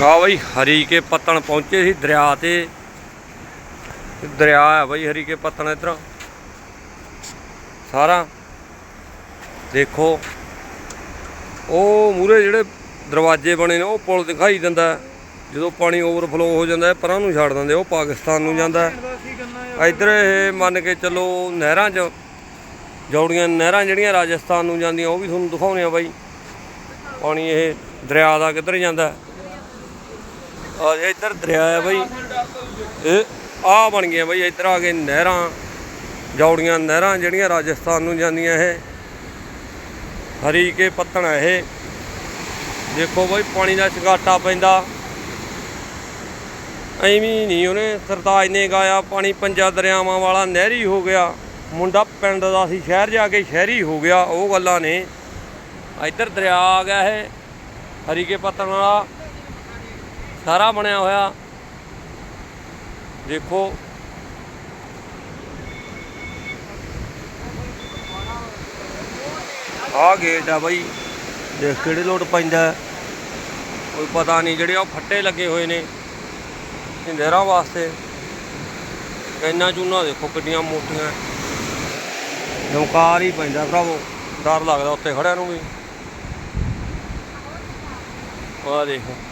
ਆ ਬਈ ਹਰੀ ਕੇ ਪੱਤਣ ਪਹੁੰਚੇ ਸੀ ਦਰਿਆ ਤੇ। ਦਰਿਆ ਹੈ ਬਈ ਹਰੀ ਕੇ ਪੱਤਣ ਇਧਰ। ਸਾਰਾ। ਦੇਖੋ। ਉਹ ਮੂਰੇ ਜਿਹੜੇ ਦਰਵਾਜ਼ੇ ਬਣੇ ਨੇ, ਉਹ ਪੁਲ ਦਿਖਾਈ ਦਿੰਦਾ ਜਦੋਂ ਪਾਣੀ ਓਵਰਫਲੋ ਹੋ ਜਾਂਦਾ ਪਰਾਂ ਨੂੰ ਛੱਡ ਦਿੰਦੇ ਉਹ ਪਾਕਿਸਤਾਨ ਨੂੰ ਜਾਂਦਾ ਇੱਧਰ ਇਹ ਮੰਨ ਕੇ ਚੱਲੋ ਨਹਿਰਾਂ 'ਚ, ਜੌੜੀਆਂ ਨਹਿਰਾਂ ਜਿਹੜੀਆਂ ਰਾਜਸਥਾਨ ਨੂੰ ਜਾਂਦੀਆਂ, ਉਹ ਵੀ ਤੁਹਾਨੂੰ ਦਿਖਾਉਣੇ ਆ ਬਾਈ। ਪਾਣੀ ਇਹ ਦਰਿਆ ਦਾ ਕਿੱਧਰ ਜਾਂਦਾ ਹੈ? ਇੱਧਰ ਦਰਿਆ ਹੈ ਬਾਈ। ਇਹ ਆ ਬਣ ਗਈਆਂ ਬਾਈ, ਇੱਧਰ ਆ ਕੇ ਨਹਿਰਾਂ, ਜੌੜੀਆਂ ਨਹਿਰਾਂ ਜਿਹੜੀਆਂ ਰਾਜਸਥਾਨ ਨੂੰ ਜਾਂਦੀਆਂ ਇਹ। ਹਰੀ ਕੇ ਪੱਤਣ ਹੈ ਇਹ। ਦੇਖੋ ਬਾਈ, ਪਾਣੀ ਦਾ ਚਗਾਟਾ ਪੈਂਦਾ। ਐਵੇਂ ਨਹੀਂ ਉਹਨੇ ਸਰਤਾਜ ਨੇ ਗਾਇਆ ਪਾਣੀ, ਪੰਜਾ ਦਰਿਆਵਾਂ ਵਾਲਾ ਨਹਿਰੀ ਹੋ ਗਿਆ। ਮੁੰਡਾ ਪਿੰਡ ਦਾ ਸੀ, ਸ਼ਹਿਰ ਜਾ ਕੇ ਸ਼ਹਿਰੀ ਹੋ ਗਿਆ, ਉਹ ਗੱਲਾਂ ਨੇ। ਇੱਧਰ ਦਰਿਆ ਆ ਗਿਆ ਹੈ ਹਰੀ ਕੇ ਪੱਤਣ ਵਾਲਾ। ਸਾਰਾ ਬਣਿਆ ਹੋਇਆ। ਦੇਖੋ। ਆ ਗੇਟ ਆ ਬਾਈ। ਦੇਖ ਕਿਹੜੇ ਲੋਟ ਪੈਂਦਾ ਕੋਈ ਪਤਾ ਨਹੀਂ ਜਿਹੜੇ ਉਹ ਫੱਟੇ ਲੱਗੇ ਹੋਏ ਨੇ। ਇੰਦੇਰਾ ਵਾਸਤੇ। ਇੰਨਾ ਚੂਨਾ ਦੇਖੋ ਕਿੰਨੀਆਂ ਮੋਟੀਆਂ। ਨਮਕਾਰ ਹੀ ਪੈਂਦਾ ਭਰਾਵੋ। ਡਰ ਲੱਗਦਾ ਉੱਤੇ ਖੜਿਆਂ ਨੂੰ ਵੀ। ਆ ਦੇਖੋ।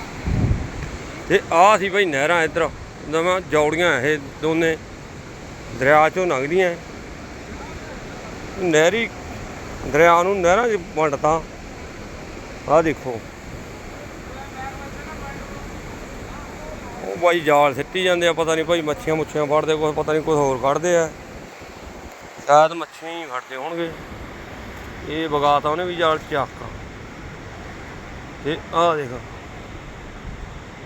ਤੇ ਆਹ ਸੀ ਭਾਈ ਨਹਿਰਾਂ ਇੱਧਰ। ਨਵਾਂ ਜੌੜੀਆਂ ਇਹ ਦੋਨੇ ਦਰਿਆ ਚੋਂ ਲੰਘਦੀਆਂ। ਨਹਿਰੀ ਦਰਿਆ ਨੂੰ ਨਹਿਰਾਂ 'ਚ ਵੰਡਤਾ। ਆਹ ਦੇਖੋ। ਉਹ ਬਾਈ ਜਾਲ ਸਿੱਟੀ ਜਾਂਦੇ ਆ, ਪਤਾ ਨਹੀਂ ਭਾਈ ਮੱਛੀਆਂ ਮੁੱਛੀਆਂ ਫੜਦੇ ਕੋਈ, ਪਤਾ ਨਹੀਂ ਕੁਝ ਹੋਰ ਕੱਢਦੇ ਆ। ਸ਼ਾਇਦ ਮੱਛੀਆਂ ਹੀ ਫੜਦੇ ਹੋਣਗੇ। ਇਹ ਬਗਾਤਾ ਉਹਨੇ ਵੀ ਜਾਲ ਚੱਕ। ਤੇ ਆਹ ਦੇਖ।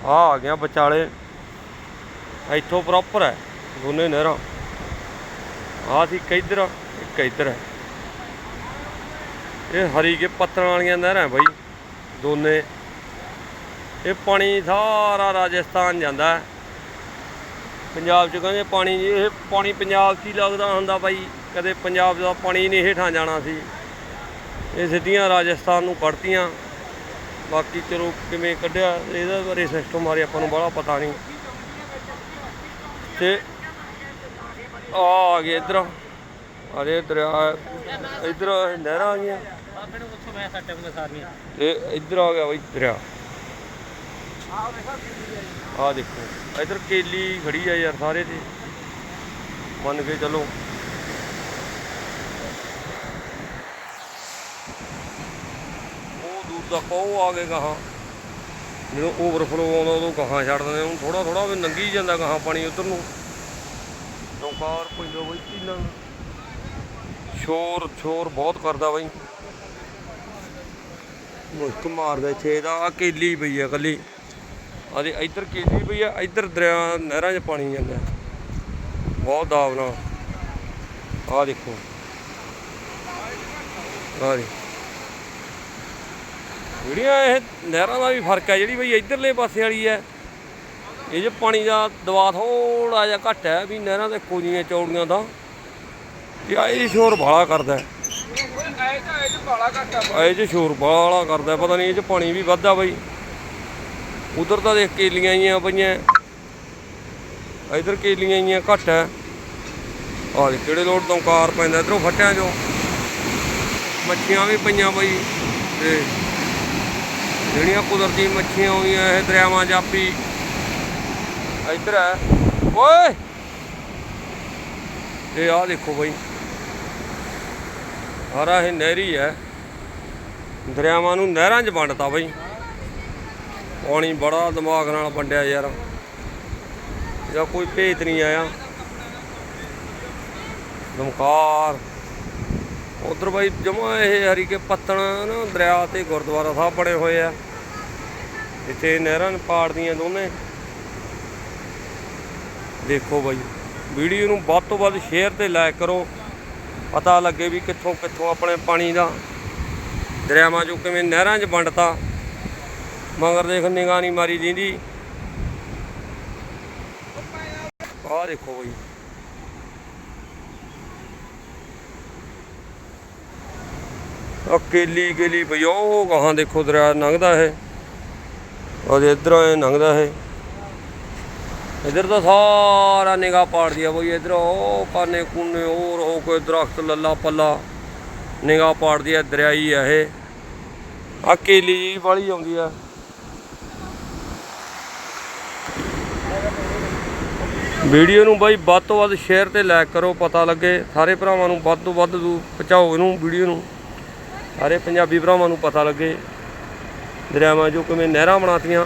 ਆ ਆ ਗਿਆ ਵਿਚਾਲੇ। ਇੱਥੋਂ ਪ੍ਰੋਪਰ ਹੈ ਦੋਨੇ ਨਹਿਰਾਂ। ਆਹ ਸੀ ਇੱਕ ਇੱਧਰ ਇੱਕ ਇੱਧਰ ਹੈ? ਇਹ ਹਰੀ ਕੇ ਪੱਤਣ ਵਾਲੀਆਂ ਨਹਿਰਾਂ ਬਾਈ, ਦੋਨੇ। ਇਹ ਪਾਣੀ ਸਾਰਾ ਰਾਜਸਥਾਨ ਜਾਂਦਾ ਪੰਜਾਬ ਚ ਕਹਿੰਦੇ ਪਾਣੀ ਇਹ ਪਾਣੀ ਪੰਜਾਬ 'ਚ ਹੀ ਲੱਗਦਾ ਹੁੰਦਾ ਬਾਈ। ਕਦੇ ਪੰਜਾਬ ਦਾ ਪਾਣੀ ਨਹੀਂ ਹੇਠਾਂ ਜਾਣਾ ਸੀ। ਇਹ ਸਿੱਧੀਆਂ ਰਾਜਸਥਾਨ ਨੂੰ ਕੱਢਤੀਆਂ। ਬਾਕੀ ਚਲੋ ਕਿਵੇਂ ਕੱਢਿਆ, ਇਹਦਾ ਬਾਰੇ ਸਿਸਟਮ ਬਾਰੇ ਆਪਾਂ ਨੂੰ ਬੜਾ ਪਤਾ ਨਹੀਂ। ਤੇ ਆ ਆ ਗਏ ਇਧਰ। ਅਰੇ ਦਰਿਆ, ਇਧਰ ਨਹਿਰਾਂ ਆ ਗਈਆਂ। ਬਾਬੇ ਨੂੰ ਪੁੱਛੋ ਮੈਂ ਸੱਟ ਨੂੰ ਸਾਰੀਆਂ ਤੇ ਇਧਰ ਆ ਗਿਆ ਬਈ ਦਰਿਆ। ਆ ਦੇਖੋ, ਇਧਰ ਕੇਲੀ ਖੜੀ ਆ ਯਾਰ ਸਾਰੇ ਤੇ। ਮੰਨ ਕੇ ਚੱਲੋ। ਉਹ ਦੂਰ ਆ ਕੇ ਗਾਹਾਂ ਜਦੋਂ ਓਵਰਫਲੋ ਆਉਂਦਾ ਉਦੋਂ ਗਾਹਾਂ ਛੱਡ ਦਿੰਦੇ ਹੁਣ ਥੋੜਾ ਥੋੜਾ ਵੀ ਲੰਘੀ ਜਾਂਦਾ ਗਾਹਾਂ ਪਾਣੀ ਉਧਰ ਨੂੰ। ਨੌਕਾਰ ਪੈਂਦਾ ਬਈ ਟੀਨਾਂ ਸ਼ੋਰ ਸ਼ੋਰ ਬਹੁਤ ਕਰਦਾ ਬਈ। ਮੁਸ਼ਕ ਮਾਰਦਾ ਇੱਥੇ ਇਹਦਾ ਕੇਲੀ ਪਈ ਆ ਕੱਲੀ ਆਦੇ ਇੱਧਰ ਕੇਲੀ ਪਈ ਆ, ਇੱਧਰ ਦਰਿਆ, ਨਹਿਰਾਂ 'ਚ ਪਾਣੀ ਜਾਂਦਾ। ਬਹੁਤ ਦਾਬ ਨਾਲ। ਆ ਦੇਖੋ। ਆ ਦੇ ਜਿਹੜੀਆਂ ਇਹ ਨਹਿਰਾਂ ਦਾ ਵੀ ਫ਼ਰਕ ਹੈ, ਜਿਹੜੀ ਬਈ ਇੱਧਰਲੇ ਪਾਸੇ ਵਾਲੀ ਹੈ, ਇਹ ਜੇ ਪਾਣੀ ਦਾ ਦਬਾਅ ਥੋੜਾ ਜਿਹਾ ਘੱਟ ਹੈ ਵੀ ਨਹਿਰਾਂ ਤੇ ਕੋਜੀਆਂ ਚੌੜੀਆਂ ਦਾ ਤੇ ਆ ਇਹ ਸ਼ੋਰ ਬਾਲਾ ਕਰਦਾ ਹੈ। ਇਹ ਚ ਸ਼ੋਰ ਬਾਲਾ ਕਰਦਾ ਪਤਾ ਨਹੀਂ ਇਹ ਚ ਪਾਣੀ ਵੀ ਵੱਧਦਾ ਬਈ। ਉਧਰ ਤਾਂ ਦੇਖ ਕੇਲੀਆਂ ਆਈਆਂ ਪਈਆਂ। ਇਧਰ ਕੇਲੀਆਂ ਆਈਆਂ ਘੱਟ ਹੈ। ਆਹ ਕਿਹੜੇ ਲੋਟ ਤੋਂ ਕਾਰ ਪੈਂਦਾ, ਇਧਰੋਂ ਫੱਟਿਆਂ ਚੋਂ। ਮੱਛੀਆਂ ਵੀ ਪਈਆਂ ਬਈ, ਤੇ ਜਿਹੜੀਆਂ ਕੁਦਰਤੀ ਮੱਛੀਆਂ ਆਉਂਦੀਆਂ, ਇਹ ਦਰਿਆਵਾਂ ਜਾਪੀ ਇਧਰ ਹੈ ਓਏ! ਇਹ ਆਹ ਦੇਖੋ ਬਈ। ਸਾਰਾ ਇਹ ਨਹਿਰੀ ਹੈ। ਦਰਿਆਵਾਂ ਨੂੰ ਨਹਿਰਾਂ 'ਚ ਵੰਡਤਾ ਬਈ। ਪਾਣੀ ਬੜਾ ਦਿਮਾਗ ਨਾਲ ਵੰਡਿਆ ਯਾਰ। ਜਾਂ ਕੋਈ ਭੇਤ ਨਹੀਂ ਆਇਆ। ਦਮਕਾਰ ਉਧਰ ਬਾਈ ਜਮਾ ਇਹ ਹਰੀ ਪੱਤਣ ਨਾ ਦਰਿਆ ਤੇ ਗੁਰਦੁਆਰਾ ਸਾਹਿਬ ਬਣੇ ਹੋਏ ਆ। ਇੱਥੇ ਨਹਿਰਾਂ ਪਾੜ ਦੀਆਂ ਦੋਨੇ। ਦੇਖੋ ਬਾਈ, ਵੀਡੀਓ ਨੂੰ ਵੱਧ ਤੋਂ ਵੱਧ ਸ਼ੇਅਰ ਤੇ ਲਾਇਕ ਕਰੋ। ਪਤਾ ਲੱਗੇ ਵੀ ਕਿੱਥੋਂ ਕਿੱਥੋਂ ਆਪਣੇ ਪਾਣੀ ਦਾ ਦਰਿਆਵਾਂ ਚੋਂ ਕਿਵੇਂ ਨਹਿਰਾਂ 'ਚ ਵੰਡਤਾ। ਮਗਰ ਦੇਖ, ਨਿਗਾਹ ਨਹੀਂ ਮਾਰੀ ਦੀਂਦੀ ਆਹ ਦੇਖੋ ਬਈ। ਅਕੇਲੀ ਕੇਲੀ ਕੇਲੀ ਉਹ ਗਾਹਾਂ ਦੇਖੋ ਦਰਿਆ ਲੰਘਦਾ ਹੈ ਉਹਦੇ ਇਧਰੋਂ ਇਹ ਲੰਘਦਾ ਹੈ ਇਧਰ ਤਾਂ ਸਾਰਾ ਨਿਗਾਹ ਪਾੜਦੀ ਆ ਬਈ, ਇਧਰ ਉਹ ਕਾਨੇ ਕੂਨੇ, ਹੋਰ ਹੋ ਕੋਈ ਦਰਖਤ ਲੱਲਾ ਪੱਲਾ। ਨਿਗਾਹ ਪਾੜਦੀ ਆ, ਦਰਿਆਈ ਆ ਇਹ। ਆ ਕੇਲੀ ਜੀ ਵਾਲੀ ਆਉਂਦੀ ਆ। ਵੀਡੀਓ ਨੂੰ ਬਾਈ ਵੱਧ ਤੋਂ ਵੱਧ ਸ਼ੇਅਰ ਤੇ ਲਾਈਕ ਕਰੋ, ਪਤਾ ਲੱਗੇ। ਸਾਰੇ ਭਰਾਵਾਂ ਨੂੰ ਵੱਧ ਤੋਂ ਵੱਧ ਦੂ- ਪਹੁੰਚਾਓ ਇਹਨੂੰ ਵੀਡੀਓ ਨੂੰ। ਸਾਰੇ ਪੰਜਾਬੀ ਭਰਾਵਾਂ ਨੂੰ ਪਤਾ ਲੱਗੇ। ਦਰਿਆਵਾਂ ਜੋ ਕਿਵੇਂ ਨਹਿਰਾਂ ਬਣਾਤੀਆਂ।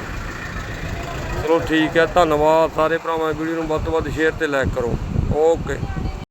ਚਲੋ ਠੀਕ ਹੈ, ਧੰਨਵਾਦ ਸਾਰੇ ਭਰਾਵਾਂ ਵੀਡੀਓ ਨੂੰ ਵੱਧ ਤੋਂ ਵੱਧ ਸ਼ੇਅਰ ਤੇ ਲਾਈਕ ਕਰੋ। ਓਕੇ